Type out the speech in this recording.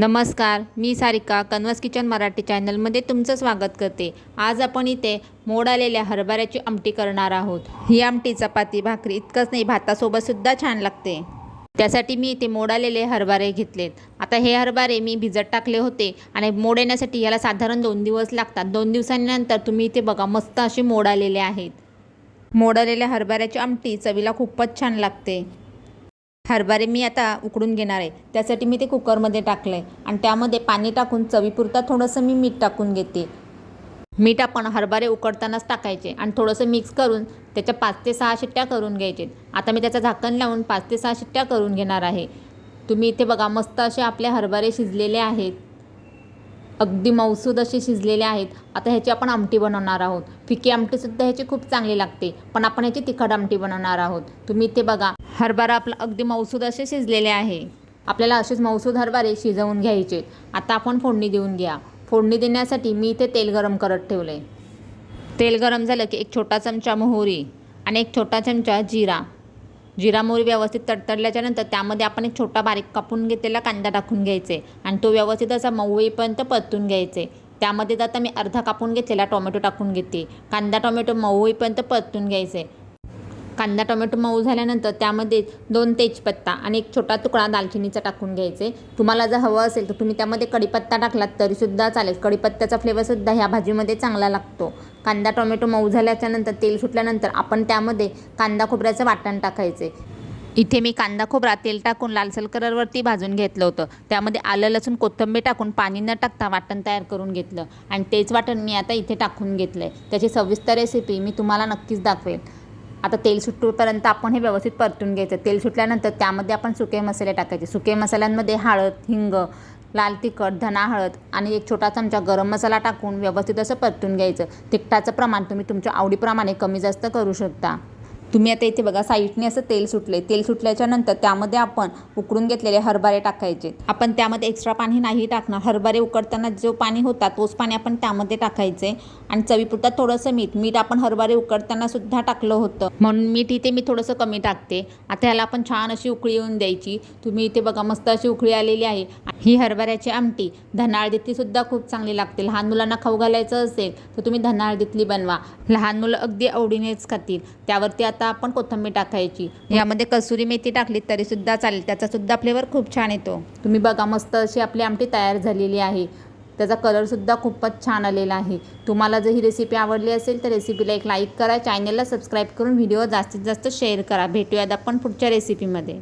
नमस्कार मी सारिका कन्वस किचन मराठी चॅनलमध्ये तुमचं स्वागत करते. आज आपण इथे मोड आलेल्या हरभऱ्याची आमटी करणार आहोत. ही आमटी चपाती भाकरी इतकंच नाही भातासोबतसुद्धा छान लागते. त्यासाठी मी इथे मोड आलेले हरभरे घेतलेत. आता हे हरभरे मी भिजत टाकले होते आणि मोड येण्यासाठी याला साधारण दोन दिवस लागतात. दोन दिवसांनंतर तुम्ही इथे बघा मस्त असे मोड आलेले आहेत. मोडालेल्या हरभऱ्याची आमटी चवीला खूपच छान लागते. हरभरे मी आता उकडून घेणार आहे. त्यासाठी मी ते कुकरमध्ये टाकलं आहे आणि त्यामध्ये पाणी टाकून चवीपुरता थोडंसं मी मीठ टाकून घेते. मीठ आपण हरभरे उकडतानाच टाकायचे आणि थोडंसं मिक्स करून त्याच्या पाच ते सहा शिट्ट्या करून घ्यायचे. आता मी त्याचं झाकण लावून पाच ते सहा शिट्ट्या करून घेणार आहे. तुम्ही इथे बघा मस्त असे आपले हरभरे शिजलेले आहेत. अगदी मौसूद असे शिजलेले आहेत. आता ह्याची आपण आमटी बनवणार आहोत. फिकी आमटीसुद्धा ह्याची खूप चांगली लागते. पण आपण ह्याची तिखट आमटी बनवणार आहोत. तुम्ही इथे बघा. हरभरा आपला अगदी मौसूद असे शिजलेले आहे. आपल्याला असेच मौसूद हरभरे शिजवून घ्यायचे आता आपण फोडणी देऊन घ्या. फोडणी देण्यासाठी मी इथे तेल गरम करत ठेवलं आहे तेल गरम झालं की एक छोटा चमचा मोहरी आणि एक छोटा चमचा जिरा. जिरा मोहरी व्यवस्थित तडतडल्याच्या नंतर त्यामध्ये आपण एक छोटा बारीक कापून घेतलेला कांदा टाकून घ्यायचे आणि तो व्यवस्थित असा मऊ येईपर्यंत परतून घ्यायचे. त्यामध्ये आता मी अर्धा कापून घेतलेला टोमॅटो टाकून घेते. कांदा टोमॅटो मऊ होईपर्यंत परतून घ्यायचे. कांदा टोमॅटो मऊ झाल्यानंतर त्यामध्ये दोन तेजपत्ता आणि एक छोटा तुकडा दालचिनीचा टाकून घ्यायचे. तुम्हाला जर हवं असेल तर तुम्ही त्यामध्ये कढीपत्ता टाकलात तरीसुद्धा चालेल. कढीपत्त्याचा फ्लेवरसुद्धा ह्या भाजीमध्ये चांगला लागतो. कांदा टोमॅटो मऊ झाल्याच्यानंतर तेल सुटल्यानंतर आपण त्यामध्ये कांदा खोबऱ्याचं वाटण टाकायचे. इथे मी कांदा खोबरा तेल टाकून लालसर कलरवरती भाजून घेतलं होतं. त्यामध्ये आलं लसूण कोथिंबीर टाकून पाणी न टाकता वाटण तयार करून घेतलं. आणि तेच वाटण मी आता इथे टाकून घेतलं आहे त्याची सविस्तर रेसिपी मी तुम्हाला नक्कीच दाखवेल. आता तेल सुटूपर्यंत आपण हे व्यवस्थित परतून घ्यायचं. तेल सुटल्यानंतर त्यामध्ये आपण सुके मसाले टाकायचे. सुके मसाल्यांमध्ये हळद हिंग लाल तिखट धना हळद आणि एक छोटा चमचा गरम मसाला टाकून व्यवस्थित असं परतून घ्यायचं. तिखटाचं प्रमाण तुम्ही तुमच्या आवडीप्रमाणे कमी जास्त करू शकता. तुम्ही आता इथे बघा साईडने असं तेल सुटले तेल सुटल्याच्या नंतर त्यामध्ये आपण उकडून घेतलेले हरभरे टाकायचे. आपण त्यामध्ये एक्स्ट्रा पाणी नाही टाकणार. हरभरे उकडताना जो पाणी होता तोच पाणी आपण त्यामध्ये टाकायचे. आणि चवीपुरता थोडंसं मीठ. मीठ आपण हरभरे उकडताना सुद्धा टाकलं होतं. म्हणून मीठ इथे मी थोडंसं कमी टाकते. आता ह्याला आपण छान अशी उकळी येऊन द्यायची. तुम्ही इथे बघा मस्त अशी उकळी आलेली आहे. ही हरभऱ्याची आमटी. धनाळदीतली सुद्धा खूप चांगली लागते. लहान मुलांना खाऊ घालायचं असेल तर तुम्ही धनाळदीतली बनवा. लहान मुलं अगदी आवडीनेच खातील. त्यावरती आता आपण कोथिंबीर टाकायची. यामध्ये कसुरी मेथी टाकली तरीसुद्धा चालेल. त्याचा सुद्धा फ्लेवर खूप छान येतो. तुम्ही बघा मस्त अशी आपली आमटी तयार झालेली आहे. त्याचा कलरसुद्धा खूपच छान आलेला आहे. तुम्हाला जर ही रेसिपी आवडली असेल तर रेसिपीला एक लाईक करा. चॅनलला सबस्क्राईब करून व्हिडिओ जास्तीत जास्त शेअर करा. भेटूयात आपण पुढच्या रेसिपीमध्ये